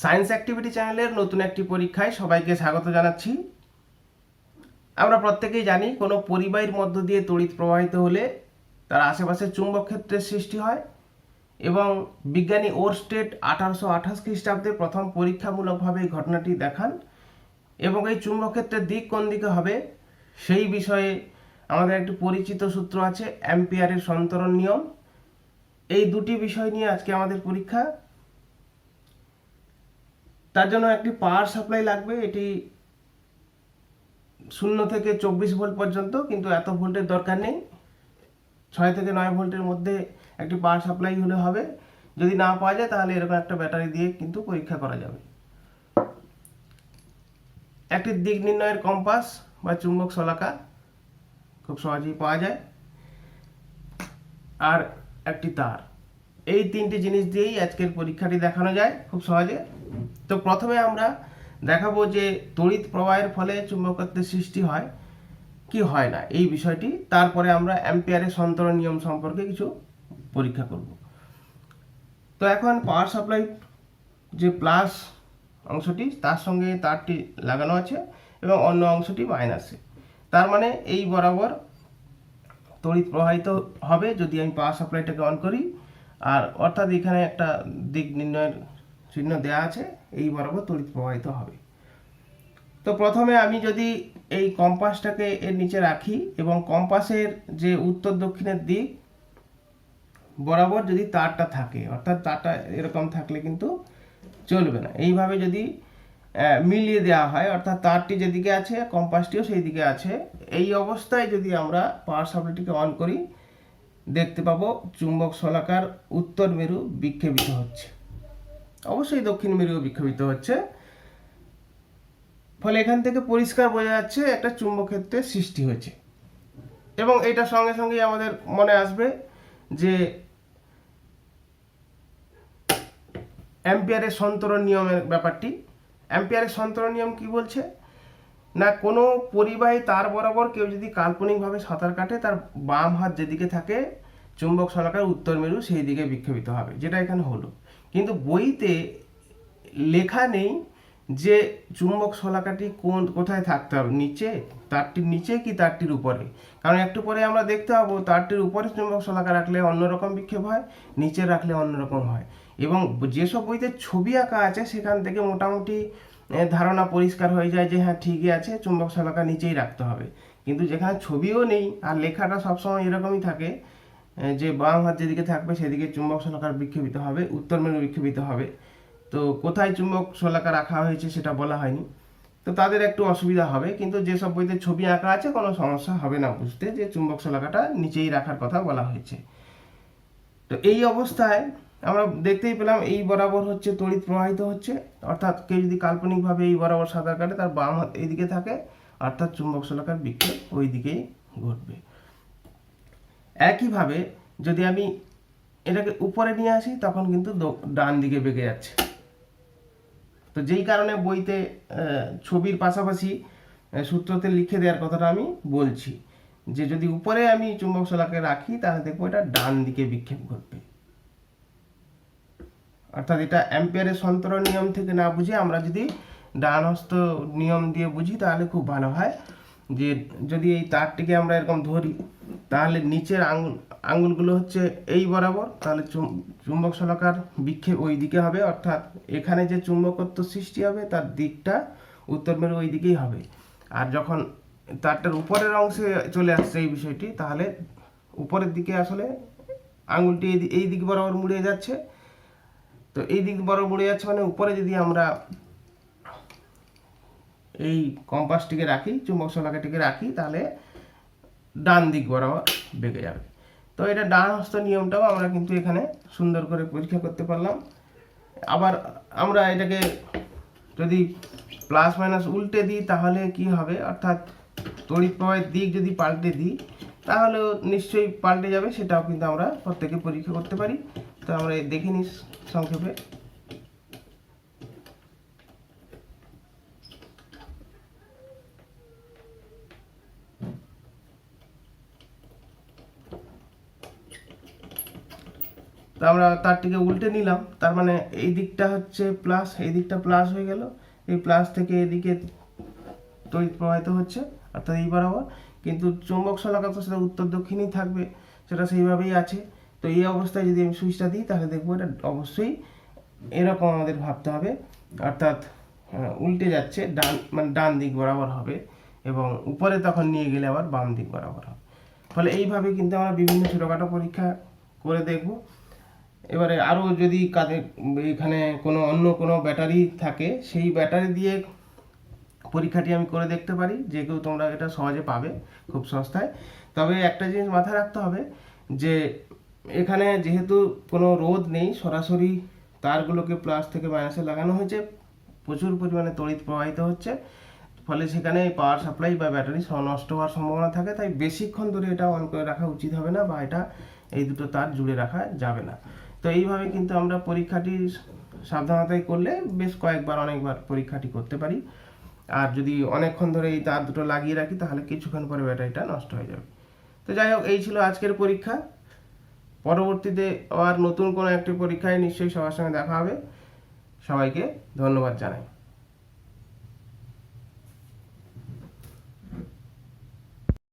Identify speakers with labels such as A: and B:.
A: Science activity চ্যানেলের নতুন একটি পরীক্ষায় সবাইকে স্বাগত জানাচ্ছি। আমরা প্রত্যেকেই জানি, কোনো পরিবাহীর মধ্য দিয়ে তড়িৎ প্রবাহিত হলে তার আশেপাশে চুম্বক ক্ষেত্রের সৃষ্টি হয় এবং বিজ্ঞানী ওরস্টেট আঠারোশো আঠাশ খ্রিস্টাব্দে প্রথম পরীক্ষামূলকভাবে এই ঘটনাটি দেখান এবং এই চুম্বক ক্ষেত্রের দিক কোন দিকে হবে সেই বিষয়ে আমাদের একটি পরিচিত সূত্র আছে, অ্যাম্পিয়ারের সন্তরণ নিয়ম। এই দুটি বিষয় নিয়ে আজকে আমাদের পরীক্ষা। তার জন্য একটি পাওয়ার সাপ্লাই লাগবে, এটি শূন্য থেকে চব্বিশ ভোল্ট পর্যন্ত, কিন্তু এত ভোল্টের দরকার নেই। ছয় থেকে নয় ভোল্টের মধ্যে একটি পাওয়ার সাপ্লাই হলে হবে। যদি না পাওয়া যায়, তাহলে এরকম একটা ব্যাটারি দিয়ে কিন্তু পরীক্ষা করা যাবে। একটি দিক নির্ণয়ের কম্পাস বা চুম্বক শলাকা খুব সহজেই পাওয়া যায়। আর একটি তার। এই তিনটি জিনিস দিয়েই আজকের পরীক্ষাটি দেখানো যায় খুব সহজে। তো প্রথমে আমরা দেখাবো যে তড়িৎ প্রবাহের ফলে চুম্বকত্বের সৃষ্টি হয় কি হয় না, এই বিষয়টি। তারপরে আমরা অ্যাম্পিয়ারের সন্তরণ নিয়ম সম্পর্কে কিছু পরীক্ষা করব। তো এখন পাওয়ার সাপ্লাই যে প্লাস অংশটি, তার সঙ্গে তারটি লাগানো আছে এবং অন্য অংশটি মাইনাসে তার মানে এই বরাবর তড়িৎ প্রবাহিত হবে যদি আমি পাওয়ার সাপ্লাইটাকে অন করি। আর অর্থাৎ এখানে একটা দিক নির্ণয়ের চিহ্ন দেওয়া আছে, এই বরাবর তড়িৎ প্রবাহিত হবে। তো প্রথমে আমি যদি এই কম্পাসটাকে এর নিচে রাখি এবং কম্পাসের যে উত্তর দক্ষিণের দিক, বরাবর যদি তারটা থাকে, অর্থাৎ তারটা এরকম থাকলে কিন্তু চলবে না। এইভাবে যদি মিলিয়ে দেওয়া হয়, অর্থাৎ তারটি যেদিকে আছে, কম্পাসটিও সেই দিকে আছে, এই অবস্থায় যদি আমরা পাওয়ার সাপ্লাইটিকে অন করি, দেখতে পাবো চুম্বক শলাকার উত্তর মেরু বিক্ষেপিত হচ্ছে। অবশ্যই দক্ষিণ মেরুও বিক্ষেপিত হচ্ছে। ফলে এখান থেকে পরিষ্কার বোঝা যাচ্ছে একটা চুম্বক ক্ষেত্রের সৃষ্টি হয়েছে। এবং এটা সঙ্গে সঙ্গে আমাদের মনে আসবে যে অ্যাম্পিয়ারের সন্তরণ নিয়মের ব্যাপারটি। অ্যাম্পিয়ারের সন্তরণ নিয়ম কি বলছে? না, কোনো পরিবাহী তার বরাবর কেউ যদি কাল্পনিকভাবে সাঁতার কাটে, তার বাম হাত যেদিকে থাকে, চুম্বক শলাকার উত্তর মেরু সেই দিকে বিক্ষেপিত হবে, যেটা এখানে হলো। কিন্তু বইতে লেখা নেই যে চুম্বক শলাকাটি কোন, কোথায় থাকতে হবে, নিচে? তারটির নিচে কি তারটির উপরে? কারণ একটু পরে আমরা দেখতে পাবো তারটির উপরে চুম্বক শলাকা রাখলে অন্যরকম বিক্ষেপ হয়, নিচে রাখলে অন্যরকম হয়। এবং যেসব বইতে ছবি আঁকা আছে, সেখান থেকে মোটামুটি ধারণা পরিষ্কার হয়ে যায় যে হ্যাঁ ঠিকই আছে, চুম্বক শলাকা নিচেই রাখতে হবে। কিন্তু যেখানে ছবিও নেই আর লেখাটা সবসময় এরকমই থাকে যে বাম হাত যেদিকে থাকবে সেদিকে চুম্বক শলাকার বিক্ষেপিত হবে, উত্তর মেরু বিক্ষেপিত হবে। তো কোথায় চুম্বক শলাকা রাখা হয়েছে সেটা বলা হয়নি। তো তাদের একটু অসুবিধা হবে, কিন্তু যেসব বইতে ছবি আঁকা আছে কোনো সমস্যা হবে না বুঝতে, যে চুম্বক শলাকাটা নিচেই রাখার কথা বলা হয়েছে। তো এই অবস্থায় আমরা দেখতেই পেলাম এই বরাবর হচ্ছে তড়িৎ প্রবাহিত হচ্ছে, অর্থাৎ কেউ যদি কাল্পনিকভাবে এই বরাবর সাঁতার কাটে, তার বাম হাত এইদিকে থাকে, অর্থাৎ চুম্বক শলাকার বিক্ষেপ ওই দিকেই ঘটবে। একইভাবে যদি আমি এটাকে উপরে নিয়ে আসি, তখন কিন্তু ডান দিকে বেঁকে যাচ্ছে। তো যেই কারণে বইতে ছবির পাশাপাশি সূত্রতে লিখে দেওয়ার কথাটা আমি বলছি যে যদি উপরে আমি চুম্বক শলাকে রাখি, তাহলে দেখব এটা ডান দিকে বিক্ষেপ ঘটবে। অর্থাৎ এটা অ্যাম্পিয়ারের সন্তরণ নিয়ম থেকে না বুঝে আমরা যদি ডান হস্ত নিয়ম দিয়ে বুঝি, তাহলে খুব ভালো হয় যে যদি এই তারটিকে আমরা এরকম ধরি তাহলে নিচের আঙুল, আঙুলগুলো হচ্ছে এই বরাবর, তাহলে চুম- চুম্বক শলাকার বিক্ষেপ ওই দিকে হবে, অর্থাৎ এখানে যে চুম্বকত্ব সৃষ্টি হবে, তার দিকটা উত্তর মেরু ওই দিকেই হবে। আর যখন তারটার উপরের অংশে চলে আসছে এই বিষয়টি, তাহলে উপরের দিকে আসলে আঙুলটি এই দিক বরাবর মুড়ে যাচ্ছে। তো এই দিক বরাবর মুড়ে যাচ্ছে মানে উপরে যদি আমরা এই কম্পাসটিকে রাখি, চুম্বক শলাকাটিকে রাখি, তাহলে ডান দিক বরাবর বেঁকে যাবে। তো এটা ডান হস্ত নিয়মটাও আমরা কিন্তু এখানে সুন্দর করে পরীক্ষা করতে পারলাম। আবার আমরা এটাকে যদি প্লাস মাইনাস উল্টে দিই তাহলে কি হবে? অর্থাৎ তড়িৎ প্রবাহের দিক যদি পাল্টে দিই, তাহলেও নিশ্চয়ই পাল্টে যাবে, সেটাও কিন্তু আমরা প্রত্যেকে পরীক্ষা করতে পারি। তো আমরা দেখে নিই সংক্ষেপে। তো আমরা তারটিকে উল্টে নিলাম। তার মানে এই দিকটা হচ্ছে প্লাস এই দিকটা প্লাস হয়ে গেল। এই প্লাস থেকে এদিকে তড়িৎ প্রবাহিত হচ্ছে, অর্থাৎ এই বরাবর। কিন্তু চুম্বক শলাকা তো সেটা উত্তর দক্ষিণই থাকবে, সেটা সেইভাবেই আছে। তো এই অবস্থায় যদি আমি সুইচটা দিই, তাহলে দেখব এটা অবশ্যই এরকম আমাদের ভাবতে হবে। অর্থাৎ উল্টে যাচ্ছে, ডান মানে ডান দিক বরাবর হবে এবং উপরে তখন নিয়ে গেলে আবার বাম দিক বরাবর হবে। ফলে এইভাবে কিন্তু আমরা বিভিন্ন ছোটোখাটো পরীক্ষা করে দেখব। এবারে আরও যদি কাদের এখানে কোনো অন্য কোনো ব্যাটারি থাকে, সেই ব্যাটারি দিয়ে পরীক্ষাটি আমি করে দেখতে পারি, যে কেউ তোমরা এটা সহজে পাবে খুব সস্তায়। তবে একটা জিনিস মাথায় রাখতে হবে, যে এখানে যেহেতু কোনো রোদ নেই, সরাসরি তারগুলোকে প্লাস থেকে মাইনাসে লাগানো হয়েছে, প্রচুর পরিমাণে তড়িৎ প্রবাহিত হচ্ছে, ফলে সেখানে পাওয়ার সাপ্লাই বা ব্যাটারি নষ্ট হওয়ার সম্ভাবনা থাকে, তাই বেশিক্ষণ ধরে এটা অন করে রাখা উচিত হবে না বা এটা এই দুটো তার জুড়ে রাখা যাবে না। তো এইভাবে কিন্তু আমরা পরীক্ষাটি সাবধানতায় করলে বেশ কয়েকবার, অনেকবার পরীক্ষাটি করতে পারি। আর যদি অনেকক্ষণ ধরে এই তার দুটো লাগিয়ে রাখি, তাহলে কিছুক্ষণ পরে ব্যাটারিটা নষ্ট হয়ে যাবে। তো যাই হোক, এই ছিল আজকের পরীক্ষা। পরবর্তীতে আবার নতুন কোনো একটি পরীক্ষায় নিশ্চয়ই সবার সঙ্গে দেখা হবে। সবাইকে ধন্যবাদ জানাই।